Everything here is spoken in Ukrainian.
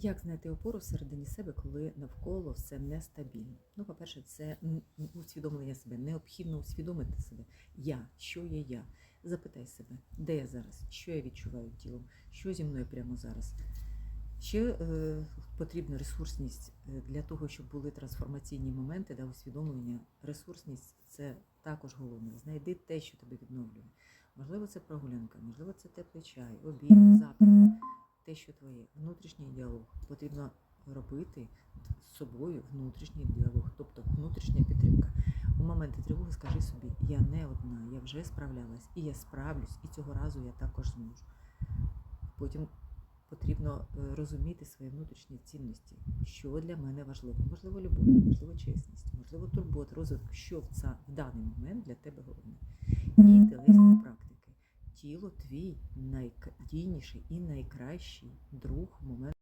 Як знайти опору всередині себе, коли навколо все нестабільно? Ну, по-перше, це усвідомлення себе. Необхідно усвідомити себе. Я, що є я. Запитай себе, де я зараз, що я відчуваю тілом, що зі мною прямо зараз. Ще е, потрібна ресурсність е, для того, щоб були трансформаційні моменти, да, усвідомлення. Ресурсність це також головне. Знайди те, що тебе відновлює. Можливо, це прогулянка, можливо, це теплий чай, обід, запах те, що твоє внутрішній діалог потрібно робити з собою внутрішній діалог, тобто внутрішня підтримка. У моменти тривоги скажи собі, я не одна, я вже справлялась, і я справлюсь, і цього разу я також зможу. Потім потрібно е, розуміти свої внутрішні цінності, що для мене важливо. Можливо, любов, можливо, чесність, можливо, турбота, розвиток, що в, ця, в даний момент для тебе головне. І телесні практики. Тіло твій найдійніший і найкращий друг в момент.